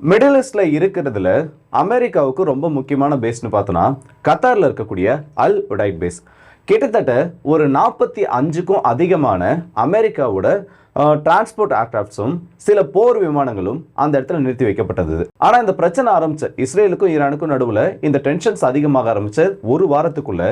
Middle ஈஸ்டில் இருக்கிறதுல அமெரிக்காவுக்கு ரொம்ப முக்கியமான பேஸ்னு பார்த்தோன்னா கத்தாரில் இருக்கக்கூடிய அல் உடைட் பேஸ் கிட்டத்தட்ட ஒரு நாற்பத்தி அஞ்சுக்கும் அதிகமான அமெரிக்காவோட டிரான்ஸ்போர்ட் ஏர்கிராஃப்ட்ஸும் சில போர் விமானங்களும் அந்த இடத்துல நிறுத்தி வைக்கப்பட்டது. ஆனால் இந்த பிரச்சனை ஆரம்பிச்ச இஸ்ரேலுக்கும் ஈரானுக்கும் நடுவில் இந்த டென்ஷன்ஸ் அதிகமாக ஆரம்பிச்ச ஒரு வாரத்துக்குள்ள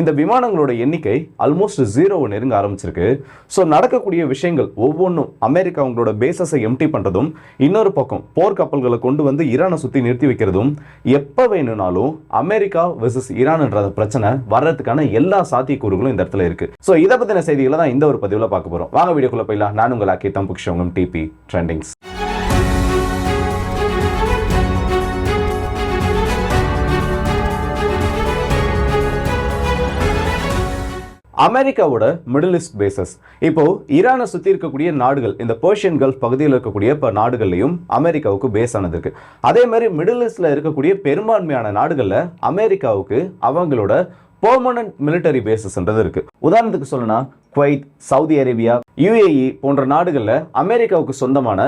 இந்த விமானங்களோட எண்ணிக்கை ஆல்மோஸ்ட் ஜீரோவை நெருங்க ஆரம்பிச்சிருக்கு. ஸோ நடக்கக்கூடிய விஷயங்கள் ஒவ்வொன்றும் அமெரிக்கா அவங்களோட பேசஸை எம்டி பண்ணுறதும் இன்னொரு பக்கம் போர் கப்பல்களை கொண்டு வந்து ஈரானை சுற்றி நிறுத்தி வைக்கிறதும் எப்போ வேணும்னாலும் அமெரிக்கா வெர்சஸ் ஈரான்ன்ற பிரச்சனை வர்றதுக்கான எல்லா சாத்தியக்கூறுகளும் இந்த இடத்துல இருக்கு. ஸோ இதை பற்றின செய்திகளை தான் இந்த ஒரு பதிவில் பார்க்க போகிறோம் வாங்க வீடியோக்குள்ள போயிடலாம். நான் உங்கள் அக்கி தம்புக்ஷவங்கம் டிபி ட்ரெண்டிங்ஸ் அமெரிக்காவோட மிடில் ஈஸ்ட் பேசஸ் இப்போ ஈரானை சுத்தி இருக்கக்கூடிய நாடுகள் இந்த பர்ஷியன் கல்ஃப் பகுதியில் இருக்கக்கூடிய இப்போ நாடுகள்லையும் அமெரிக்காவுக்கு பேஸ் ஆனது இருக்கு. அதே மாதிரி மிடில் ஈஸ்டில் இருக்கக்கூடிய பெரும்பான்மையான நாடுகளில் அமெரிக்காவுக்கு அவங்களோட பெர்மனன்ட் மிலிட்டரி பேசஸ்ன்றது இருக்கு. உதாரணத்துக்கு சொல்லணும்னா குவைத் சவுதி அரேபியா யுஏஇ போன்ற நாடுகளில் அமெரிக்காவுக்கு சொந்தமான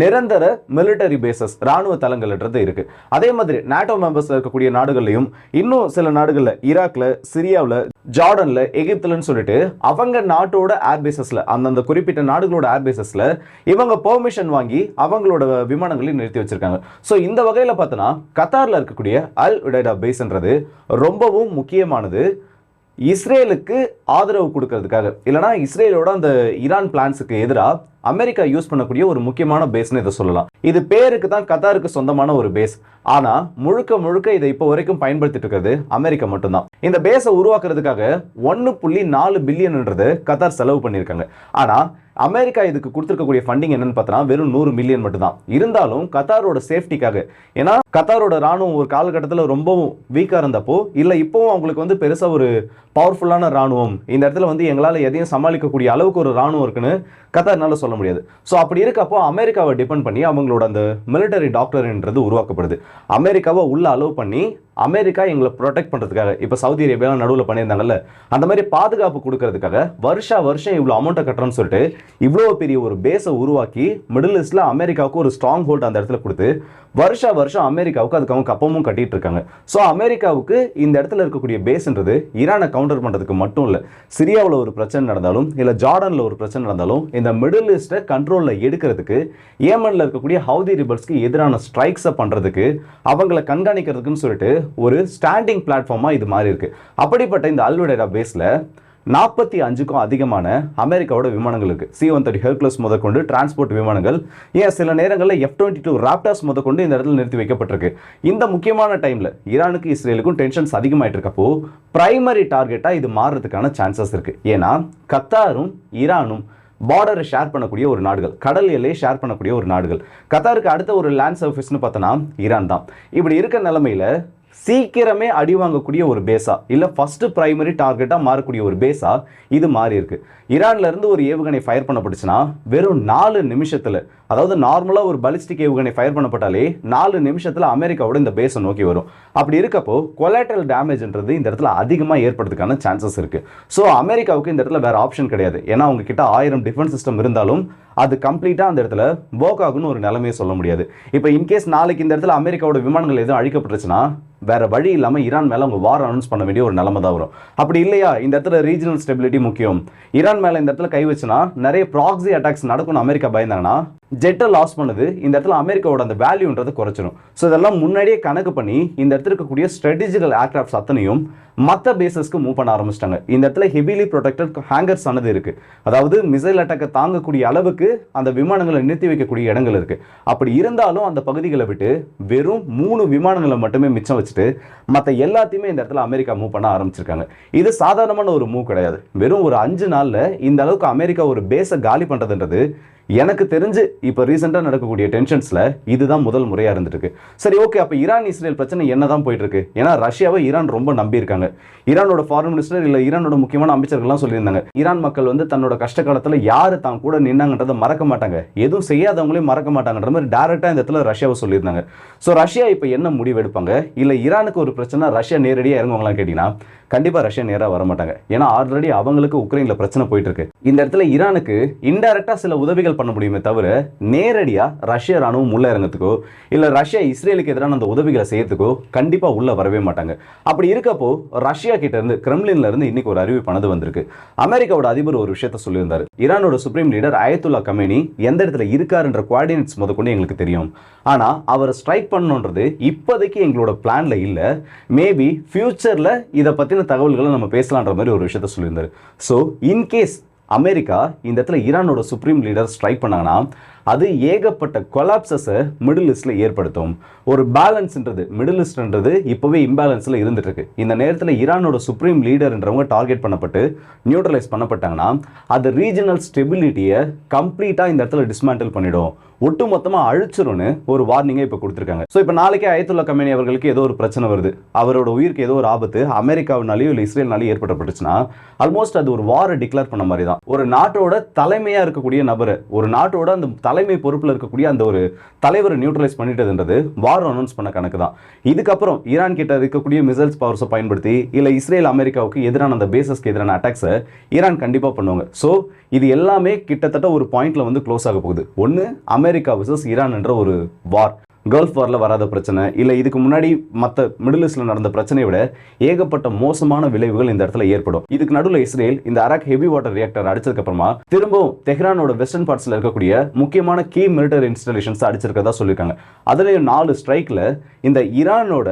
நிரந்தர மிலிட்டரி பேசஸ் ராணுவ தளங்கள்ன்றது இருக்கு. அதே மாதிரி நாட்டோ மெம்பர்ஸ்ல இருக்கக்கூடிய நாடுகள்லையும் இன்னும் சில நாடுகளில் ஈராக்ல சிரியாவில் ஜார்டனில் எகிப்துலன்னு சொல்லிட்டு அவங்க நாட்டோட ஏர்பேசஸில் அந்தந்த குறிப்பிட்ட நாடுகளோட ஏர்பேசஸில் இவங்க பெர்மிஷன் வாங்கி அவங்களோட விமானங்களையும் நிறுத்தி வச்சிருக்காங்க. ஸோ இந்த வகையில் பார்த்தோன்னா கத்தாரில் இருக்கக்கூடிய அல் உடைடா பேஸ்ன்றது ரொம்பவும் முக்கியமானது. இஸ்ரேலுக்கு ஆதரவு கொடுக்கறதுக்காக இல்லைனா இஸ்ரேலோட அந்த ஈரான் பிளான்ஸுக்கு எதிராக அமெரிக்கா யூஸ் பண்ணக்கூடிய ஒரு முக்கியமான பேஸ்னு இதை சொல்லலாம். இது பேருக்கு தான் கத்தாருக்கு சொந்தமான ஒரு பேஸ். ஆனால் முழுக்க முழுக்க இதை இப்போ வரைக்கும் பயன்படுத்திட்டு இருக்கிறது அமெரிக்கா மட்டும்தான். இந்த பேஸை உருவாக்குறதுக்காக ஒன்று புள்ளி நாலு பில்லியன்ன்றது கத்தார் செலவு பண்ணியிருக்காங்க. ஆனால் அமெரிக்கா இதுக்கு கொடுத்துருக்கக்கூடிய ஃபண்டிங் என்னன்னு பார்த்தோன்னா வெறும் நூறு மில்லியன் மட்டும்தான். இருந்தாலும் கத்தாரோட சேஃப்டிக்காக ஏன்னா கத்தாரோட ராணுவம் ஒரு காலகட்டத்தில் ரொம்பவும் வீக்காக இருந்தப்போ இல்லை இப்போவும் அவங்களுக்கு வந்து பெருசாக ஒரு பவர்ஃபுல்லான ராணுவம். இந்த இடத்துல வந்து எங்களால் எதையும் சமாளிக்கக்கூடிய அளவுக்கு ஒரு ராணுவம் இருக்குன்னு கத்தார்னால சொல்ல முடியாது. ஸோ அப்படி இருக்கப்போ அமெரிக்காவை டிபெண்ட் பண்ணி அவங்களோட அந்த மிலிட்டரி டாக்டர்ன்றது உருவாக்கப்படுது. அமெரிக்காவை உள்ள அலோவ் பண்ணி அமெரிக்கா எங்களை ப்ரொடெக்ட் பண்ணுறதுக்காக இப்போ சவுதி அரேபியாவில் நடுவில் பண்ணியிருந்தாங்கல்ல அந்த மாதிரி பாதுகாப்பு கொடுக்கறதுக்காக வருஷா வருஷம் இவ்வளோ அமௌண்ட்டை கட்டுறோம்னு சொல்லிட்டு இவ்வளோ பெரிய ஒரு பேஸை உருவாக்கி மிடில் ஈஸ்டில் அமெரிக்காவுக்கு ஒரு ஸ்ட்ராங் ஹோல்ட் அந்த இடத்துல கொடுத்து வருஷா வருஷம் அமெரிக்காவுக்கு அதுக்கு அவங்க கப்பமும் கட்டிட்டு இருக்காங்க. ஸோ அமெரிக்காவுக்கு இந்த இடத்துல இருக்கக்கூடிய பேஸ்ன்றது ஈரானை கவுண்டர் பண்ணுறதுக்கு மட்டும் இல்லை சிரியாவில் ஒரு பிரச்சனை நடந்தாலும் இல்லை ஜார்டனில் ஒரு பிரச்சனை நடந்தாலும் இந்த மிடில் ஈஸ்ட்டை கண்ட்ரோலில் எடுக்கிறதுக்கு ஏமனில் இருக்கக்கூடிய ஹவுதி ரிபல்ஸ்க்கு எதிரான ஸ்ட்ரைக்ஸை பண்ணுறதுக்கு அவங்கள கண்காணிக்கிறதுக்குன்னு சொல்லிட்டு ஒரு ஸ்டாண்டிங் பிளாட்ஃபார்மாக இது மாறி இருக்குது அப்படிப்பட்ட இந்த அல்வடேரா பேஸில் நாற்பத்தி அஞ்சுக்கும் அதிகமான அமெரிக்காவோட விமானங்கள் இருக்குது சி ஒன் தேர்ட்டி ஹெர்க்லஸ் முதற்கொண்டு டிரான்ஸ்போர்ட் விமானங்கள் ஏன் சில நேரங்களில் எஃப் டுவெண்ட்டி டூ ராப்டாஸ் முதற்கொண்டு இந்த இடத்துல நிறுத்தி வைக்கப்பட்டிருக்கு. இந்த முக்கியமான டைமில் ஈரானுக்கு இஸ்ரேலுக்கும் டென்ஷன்ஸ் அதிகமாகிட்டு இருக்கப்போ பிரைமரி டார்கெட்டாக இது மாறுறதுக்கான சான்சஸ் இருக்குது ஏன்னா கத்தாரும் ஈரானும் பார்டரை ஷேர் பண்ணக்கூடிய ஒரு நாடுகள் கடல் எல்லையை ஷேர் பண்ணக்கூடிய ஒரு நாடுகள். கத்தாருக்கு அடுத்த ஒரு லேண்ட் சர்ஃபேஸ்னு பார்த்தோன்னா ஈரான் தான். இப்படி இருக்க நிலமையில சீக்கிரமே அடி வாங்கக்கூடிய ஒரு பேஸா இல்லை ஃபர்ஸ்ட் பிரைமரி டார்கெட்டாக மாறக்கூடிய ஒரு பேஸா இது மாறி இருக்கு. ஈரான்ல இருந்து ஒரு ஏவுகணை ஃபயர் பண்ணப்பட்டுச்சுன்னா வெறும் நாலு நிமிஷத்தில் அதாவது நார்மலாக ஒரு பலிஸ்டிக் ஏவுகணை ஃபயர் பண்ணப்பட்டாலே நாலு நிமிஷத்தில் அமெரிக்காவோட இந்த பேஸை நோக்கி வரும். அப்படி இருக்கப்போ கொலாட்ரல் டேமேஜ்ன்றது இந்த இடத்துல அதிகமாக ஏற்படுறதுக்கான சான்சஸ் இருக்குது ஸோ அமெரிக்காவுக்கு இந்த இடத்துல வேற ஆப்ஷன் கிடையாது. ஏன்னா அவங்க கிட்ட ஆயிரம் டிஃபென்ஸ் சிஸ்டம் இருந்தாலும் அது கம்ப்ளீட்டாக அந்த இடத்துல ஒர்க் ஒரு நிலைமையை சொல்ல முடியாது. இப்போ இன்கேஸ் நாளைக்கு இந்த இடத்துல அமெரிக்காவோட விமானங்கள் எதுவும் அழிக்கப்பட்டுருச்சுன்னா வேற வழி இல்லாமல் ஈரான் மேலே அவங்க வார் அனௌன்ஸ் பண்ண வேண்டிய ஒரு நிலைமை தான் வரும். அப்படி இல்லையா? இந்த இடத்துல ரீஜனல் ஸ்டெபிலிட்டி முக்கியம். ஈரான் மேலே இந்த இடத்துல கை வச்சுனா நிறைய ப்ராக்ஸி அட்டாக்ஸ் நடக்கும்னு அமெரிக்கா பயந்தாங்கன்னா ஜெட்டை லாஸ் பண்ணுது. இந்த இடத்துல அமெரிக்காவோட அந்த வேல்யூன்றது குறைச்சிடும் ஸோ இதெல்லாம் முன்னாடியே கணக்கு பண்ணி இந்த இடத்துல இருக்கக்கூடிய ஸ்ட்ராட்டஜிக்கல் ஏர்க்ராஃப்ட்ஸ் அத்தனையும் மற்ற பேசஸ்க்கு மூவ் பண்ண ஆரம்பிச்சிட்டாங்க. இந்த இடத்துல ஹெவிலி ப்ரொடெக்டட் ஹேங்கர்ஸ் ஆனது இருக்கு. அதாவது மிசைல் அட்டாக்கை தாங்கக்கூடிய அளவுக்கு அந்த விமானங்களை நிறுத்தி வைக்கக்கூடிய இடங்கள் இருக்கு. அப்படி இருந்தாலும் அந்த பகுதிகளை விட்டு வெறும் மூணு விமானங்களை மட்டுமே மிச்சம் வச்சுட்டு மற்ற எல்லாத்தையுமே இந்த இடத்துல அமெரிக்கா மூவ் பண்ண ஆரம்பிச்சிருக்காங்க. இது சாதாரணமான ஒரு மூவ் கிடையாது. வெறும் ஒரு அஞ்சு நாளில் இந்த அளவுக்கு அமெரிக்கா ஒரு பேஸை காலி பண்ணுறதுன்றது எனக்கு தெரிஞ்சு இப்போ ரீசெண்டாக நடக்கக்கூடிய டென்ஷன்ஸில் இதுதான் முதல் முறையாக இருந்துருக்கு சரி ஓகே அப்போ ஈரான் இஸ்ரேல் பிரச்சனை என்ன தான் போயிட்டுருக்கு? ஏன்னா ரஷ்யாவை ஈரான் ரொம்ப நம்பியிருக்காங்க. ஈரானோட ஃபாரின் மினிஸ்டர் இல்லை ஈரானோட முக்கியமான அமைச்சர்கள்லாம் சொல்லியிருந்தாங்க. ஈரான் மக்கள் வந்து தன்னோட கஷ்ட காலத்தில் யார் தான் கூட நின்னாங்கன்றதை மறக்க மாட்டாங்க. எதுவும் செய்யாதவங்களையும் மறக்க மாட்டாங்கன்ற மாதிரி டேரெக்டாக இந்த இடத்துல ரஷ்யாவை சொல்லியிருந்தாங்க. ஸோ ரஷ்யா இப்போ என்ன முடிவு எடுப்பாங்க? இல்லை ஈரானுக்கு ஒரு பிரச்சனை ரஷ்யா நேரடியாக இறங்குவாங்களான்னு கேட்டிங்கன்னா கண்டிப்பாக ரஷ்யா நேராக வர மாட்டாங்க ஏன்னா ஆல்ரெடி அவங்களுக்கு உக்ரைனில் பிரச்சனை போயிட்டு இருக்கு இந்த இடத்துல ஈரானுக்கு இன்டெரக்டாக சில உதவிகள் பண்ண முடியுமே தவிர நேரடியாக ரஷ்ய ராணுவம் உள்ள இறங்கத்துக்கோ இல்லை ரஷ்யா இஸ்ரேலுக்கு எதிரான அந்த உதவிகளை செய்யறதுக்கோ கண்டிப்பாக உள்ள வரவே மாட்டாங்க. அப்படி இருக்கப்போ ரஷ்யா கிட்ட இருந்து கிரெம்லின்ல இருந்து இன்னைக்கு ஒரு அறிவிப்பானது வந்திருக்கு. அமெரிக்காவோட அதிபர் ஒரு விஷயத்த சொல்லியிருந்தாரு. ஈரானோட சுப்ரீம் லீடர் அயத்துல்லா கமேனி எந்த இடத்துல இருக்காருன்ற குவாடினேட்ஸ் முதற்கொண்டு எங்களுக்கு தெரியும். ஆனா அவர் ஸ்ட்ரைக் பண்ணணுன்றது இப்போதைக்கு எங்களோட பிளான்ல இல்லை. மேபி ஃபியூச்சர்ல இதை மாதிரியான தகவல்களை நம்ம பேசலான்ற மாதிரி ஒரு விஷயத்த சொல்லியிருந்தார். ஸோ இன்கேஸ் அமெரிக்கா இந்த இடத்துல ஈரானோட சுப்ரீம் லீடர் ஸ்ட்ரைக் பண்ணாங்கன்னா அது ஏகப்பட்ட கொலாப்சஸை மிடில் ஈஸ்டில் ஏற்படுத்தும். ஒரு பேலன்ஸ்ன்றது மிடில் ஈஸ்ட்ன்றது இப்போவே இம்பேலன்ஸில் இருந்துட்டு இருக்கு இந்த நேரத்தில் ஈரானோட சுப்ரீம் லீடர்ன்றவங்க டார்கெட் பண்ணப்பட்டு நியூட்ரலைஸ் பண்ணப்பட்டாங்கன்னா அது ரீஜனல் ஸ்டெபிலிட்டியை கம்ப்ளீட்டாக இந்த இடத்துல டிஸ்மேண்டில் பண்ணிடும். ஒட்டுமொத்தமாக அழிச்சிரும்னு ஒரு வார்னிங்கை இப்போ கொடுத்துருக்காங்க. ஸோ இப்போ நாளைக்கே அயத்துல்லா கம்பெனி அவர்களுக்கு ஏதோ ஒரு பிரச்சனை வருது. அவரோட உயிருக்கு ஏதோ ஒரு ஆபத்து அமெரிக்காவினாலேயோ இல்லை இஸ்ரேல்னாலேயும் ஏற்பட்டப்பட்டுச்சுன்னா ஆல்மோஸ்ட் அது ஒரு வாரை டிக்ளேர் பண்ண மாதிரி தான் ஒரு நாட்டோட தலைமையாக இருக்கக்கூடிய நபர் ஒரு நாட்டோட அந்த தலைமை பொறுப்பில் இருக்கக்கூடிய அந்த ஒரு தலைவரை நியூட்ரலைஸ் பண்ணிட்டதுன்றது வார் அனௌன்ஸ் பண்ண கணக்கு தான் இதுக்கப்புறம் ஈரான் கிட்ட இருக்கக்கூடிய மிசைல்ஸ் பவர்ஸை பயன்படுத்தி இல்லை இஸ்ரேல் அமெரிக்காவுக்கு எதிரான அந்த பேசஸ்க்கு எதிரான அட்டாக்ஸை ஈரான் கண்டிப்பாக பண்ணுவாங்க. ஸோ இது எல்லாமே கிட்டத்தட்ட ஒரு பாயிண்ட்ல வந்து க்ளோஸ் ஆக போகுது. ஒன்று அமெரிக்கா விசஸ் ஈரான் என்ற ஒரு வார் கல்ஃப் வாரில் வராத பிரச்சனை இல்லை இதுக்கு முன்னாடி மற்ற மிடில் ஈஸ்டில் நடந்த பிரச்சனையை விட ஏகப்பட்ட மோசமான விளைவுகள் இந்த இடத்துல ஏற்படும். இதுக்கு நடுவில் இஸ்ரேல் இந்த அராக் ஹெவி வாட்டர் ரியாக்டர் அடிச்சதுக்கு அப்புறமா திரும்பவும் தெஹ்ரானோட வெஸ்டர்ன் பார்ட்ஸில் இருக்கக்கூடிய முக்கியமான கீ மிலிட்டரி இன்ஸ்டாலேஷன்ஸ் அடிச்சிருக்கதா சொல்லியிருக்காங்க. அதுலேயும் நாலு ஸ்ட்ரைக்கில் இந்த ஈரானோட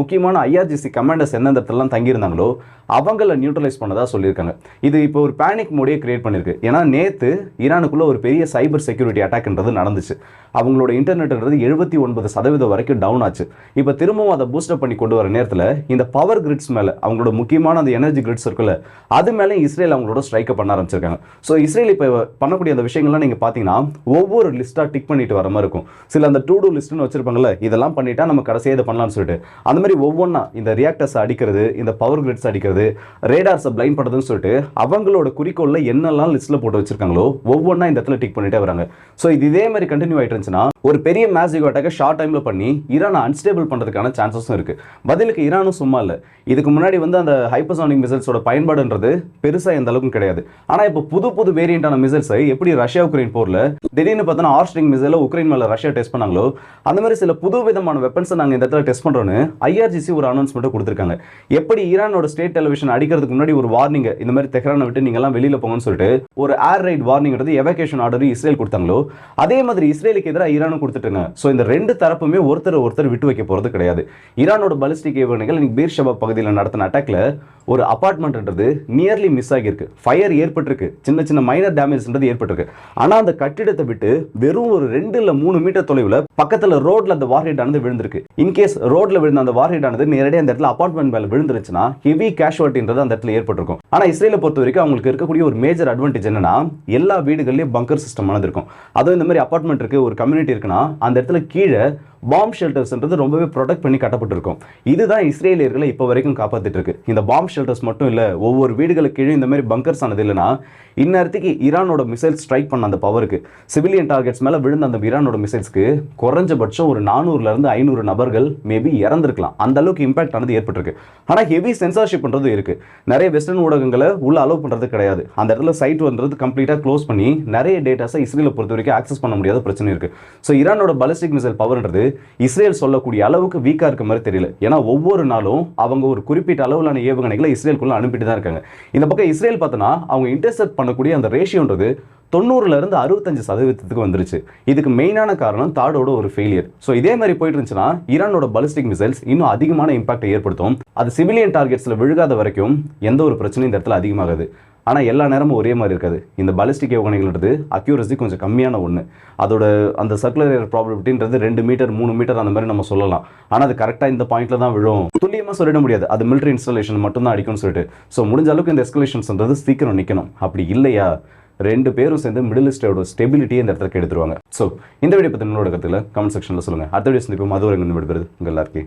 முக்கியமான ஐஆர்ஜிசி கமாண்டர்ஸ் எந்தெந்த இடத்துலலாம் தங்கியிருந்தாங்களோ அவங்கள நியூட்ரலைஸ் பண்ணதாக சொல்லியிருக்காங்க. இது இப்போ ஒரு பேனிக் மோடியை கிரியேட் பண்ணியிருக்கு. ஏன்னா நேற்று ஈரானுக்குள்ளே ஒரு பெரிய சைபர் செக்யூரிட்டி அட்டாக்ன்றது நடந்துச்சு. அவங்களோட இன்டர்நெட்ன்றது எழுபத்தி ஒன்பது சதவீதம் வரைக்கும் டவுன் ஆச்சு. இப்போ திரும்பவும் அதை பூஸ்டப் பண்ணி கொண்டு வர நேரத்தில் இந்த பவர் கிரிட்ஸ் மேலே அவங்களோட முக்கியமான அந்த எனர்ஜி கிரிட்ஸ் இருக்குல்ல அது மேலே இஸ்ரேல் அவங்களோட ஸ்ட்ரைக்கை பண்ண ஆரம்பிச்சிருக்காங்க. ஸோ இஸ்ரேல் இப்போ பண்ணக்கூடிய அந்த விஷயங்கள்லாம் நீங்கள் பார்த்தீங்கன்னா ஒவ்வொரு லிஸ்ட்டாக டிக் பண்ணிட்டு வர மாதிரி இருக்கும். சில அந்த டூ டூ லிஸ்ட்னு வச்சிருப்பாங்கல்ல இதெல்லாம் பண்ணிட்டா நம்ம கடைசியாக இதை பண்ணலாம்னு சொல்லிட்டு. அந்த மாதிரி ஒவ்வொன்றா இந்த ரியாக்டர்ஸ் அடிக்கிறது இந்த பவர் கிரிட்ஸ் அடிக்கிறது ரேடார்ஸை பிளைண்ட் பண்ணுறதுன்னு சொல்லிட்டு அவங்களோட குறிக்கோளில் என்னெல்லாம் லிஸ்ட்டில் போட்டு வச்சிருக்காங்களோ ஒவ்வொன்றா இந்த இடத்துல டிக் பண்ணிட்டே வராங்க. ஸோ இது இதே மாதிரி கண்டினியூ ஆகிட்டு இருந்துச்சுன்னா ஒரு பெரிய மேசிவ் அட்டாக்கை ஷார்ட் டைமில் பண்ணி ஈரானை அன்ஸ்டேபிள் பண்ணுறதுக்கான சான்சஸும் இருக்குது பதிலுக்கு ஈரானும் சும்மா இல்லை. இதுக்கு முன்னாடி வந்து அந்த ஹைப்பர்சானிக் மிசைல்ஸோட பயன்பாடுன்றது பெருசாக எந்த அளவுக்கும் கிடையாது. ஆனால் இப்போ புது புது வேரியண்டான மிசைல்ஸை எப்படி ரஷ்யா உக்ரைன் போரில் திடீர்னு பார்த்தோன்னா ஆர்ஸ்ட்ரிங் மிசைல உக்ரைன் மேலே ரஷ்யா டெஸ்ட் பண்ணாங்களோ அந்த மாதிரி சில புது விதமான வெப்பன்ஸை நாங்கள் இந்த இடத்துல டெஸ்ட் பண்ணுறோன்னு ஐஆர்ஜிசி ஒரு அனௌன்ஸ்மெண்ட்டை கொடுத்துருக்காங்க. எப்படி ஈரானோட ஸ்டேட் டெலிவிஷன் அடிக்கிறதுக்கு முன்னாடி ஒரு வார்னிங் இந்த மாதிரி தெஹ்ரானை விட்டு நீங்கள்லாம் வெளியில் போங்கன்னு சொல்லிட்டு ஒரு ஏர் ரைட் வார்னிங்கிறது எவகேஷன் ஆர்டர் இஸ்ரேல் கொடுத்தாங்களோ அதே மாதிரி இஸ்ரேலுக்கு எதிராக ஈரானும் கொடுத்துட்டாங்க. ஸோ இந்த ரெண்டு தரப்புமே ஒருத்தர் ஒருத்தர் விட்டு வைக்க போகிறது கிடையாது. ஈரானோட பலிஸ்டிக் ஏவுகணைகள் இன்னைக்கு பீர் ஷபாப் பகுதியில் நடத்தின அட்டாக்ல ஒரு அபார்ட்மெண்ட்ன்றது நியர்லி மிஸ் ஆகியிருக்கு. ஃபயர் ஏற்பட்டிருக்கு. சின்ன சின்ன மைனர் டேமேஜ்ன்றது ஏற்பட்டிருக்கு. ஆனால் அந்த கட்டிடத்தை விட்டு வெறும் ஒரு ரெண்டு இல்லை மூணு மீட்டர் தொலைவில் பக்கத்தில் ரோட்ல அந்த வார்ஹெட் ஆனது விழுந்திருக்கு. இன்கேஸ் ரோட்ல விழுந்த அந்த வார்ஹெட் ஆனது நேரடியாக அந்த இடத்துல அப்பார்ட்மெண்ட் மேலே விழுந்துருச்சுன்னா ஹெவி கேஷுவாலிட்டின்றது அந்த இடத்துல ஏற்பட்டிருக்கும். ஆனால் இஸ்ரேலை பொறுத்த வரைக்கும் அவங்களுக்கு இருக்கக்கூடிய ஒரு மேஜர் அட்வான்டேஜ் என்னன்னா எல்லா வீடுகள்லேயும் பங்கர் சிஸ்டம் ஆனது இருக்கும். அதுவும் இந்த மாதிரி அப்பார்ட்மெண்ட் இருக்கு ஒரு கம்யூனிட்டி இருக்குன்னா அந்த இடத்துல கீழே பாம் ஷெல்டர்ஸ்ன்றது ரொம்பவே ப்ரொடெக்ட் பண்ணி கட்டப்பட்டிருக்கும். இதுதான் இஸ்ரேலியர்களை இப்போ வரைக்கும் காப்பாற்றிட்டு இருக்கு இந்த பாம் ஷெல்டர்ஸ் மட்டும் இல்லை ஒவ்வொரு வீடுகளுக்கு கீழே இந்த மாதிரி பங்கர்ஸ் ஆனது இல்லைன்னா இந்நேரத்துக்கு ஈரானோட மிசைல் ஸ்ட்ரைக் பண்ண அந்த பவருக்கு சிவிலியன் டார்கெட்ஸ் மேலே விழுந்த அந்த ஈரானோட மிசைல்ஸ்க்கு குறைஞ்சபட்சம் ஒரு நானூறுலேருந்து ஐநூறு நபர்கள் மேபி இறந்துருக்கலாம். அந்த அளவுக்கு இம்பாக்ட் ஆனது ஏற்பட்டிருக்கு. ஆனால் ஹெவி சென்சார்ஷிப்ன்றது இருக்கு. நிறைய வெஸ்டர்ன் ஊடகங்களை உள்ள அலோவ் பண்ணுறது கிடையாது. அந்த இடத்துல சைட் வந்துறது கம்ப்ளீட்டாக க்ளோஸ் பண்ணி நிறைய டேட்டாஸை இஸ்ரேலை பொறுத்த வரைக்கும் ஆக்சஸ் பண்ண முடியாத பிரச்சனை இருக்குது ஸோ ஈரானோட பலிஸ்டிக் மிசைல் பவர்ன்றது இஸ்ரேல் சொல்லக்கூடிய அளவுக்கு வீக்காக இருக்க மாதிரி தெரியல. ஏன்னா ஒவ்வொரு நாளும் அவங்க ஒரு குறிப்பிட்ட அளவிலான ஏவுகணைகளை இஸ்ரேலுக்குள்ள அனுப்பிட்டு தான் இருக்காங்க. இந்த பக்கம் இஸ்ரேல் பார்த்தோன்னா அவங்க இன்டர்செப்ட் பண்ணக்கூடிய அந்த ரேஷியோன்றது தொண்ணூறுல இருந்து அறுபத்தஞ்சு சதவீதத்துக்கு வந்துருச்சு. இதுக்கு மெயினான காரணம் தாடோட ஒரு ஃபெயிலியர் ஸோ இதே மாதிரி போயிட்டு இருந்துச்சுன்னா ஈரானோட பலிஸ்டிக் மிசைல்ஸ் இன்னும் அதிகமான இம்பாக்டை ஏற்படுத்தும். அது சிவிலியன் டார்கெட்ஸில் விழுகாத வரைக்கும் எந்த ஒரு பிரச்சனையும் இந்த இடத்துல அதிகமாகாது. ஆனால் எல்லா நேரமும் ஒரே மாதிரி இருக்காது. இந்த பாலிஸ்டிக் ஏவுகணைகள்ன்றது அக்யூரசி கொஞ்சம் கம்மியான ஒன்று அதோட அந்த சர்க்குலர் ஏர் ப்ராபபிலிட்டின்றது ரெண்டு மீட்டர் மூணு மீட்டர் அந்த மாதிரி நம்ம சொல்லலாம். ஆனால் அது கரெக்டாக இந்த பாயிண்ட்ல தான் விழும். துல்லியமாக சொல்லிட முடியாது. அது மிலிட்டரி இன்ஸ்டாலேஷன் மட்டும் தான் அடிக்கும்னு சொல்லிட்டு. ஸோ முடிஞ்ச அளவுக்கு இந்த எஸ்கலேஷன்ஸ்ன்றது சீக்கிரம் நிற்கணும் அப்படி இல்லையா? ரெண்டு பேரும் சேர்ந்து மிடில் ஈஸ்டோட ஸ்டெபிலிட்டியை இந்த இடத்துக்கு எடுத்துருவாங்க ஸோ இந்த வீடியோ பற்றி நம்மளோட கருத்துல கமெண்ட் செக்ஷனில் சொல்லுங்கள் அடுத்த வீடியோ சந்திப்போம். அது ஒரு விடுபடுறது உங்கள் எல்லாருக்கே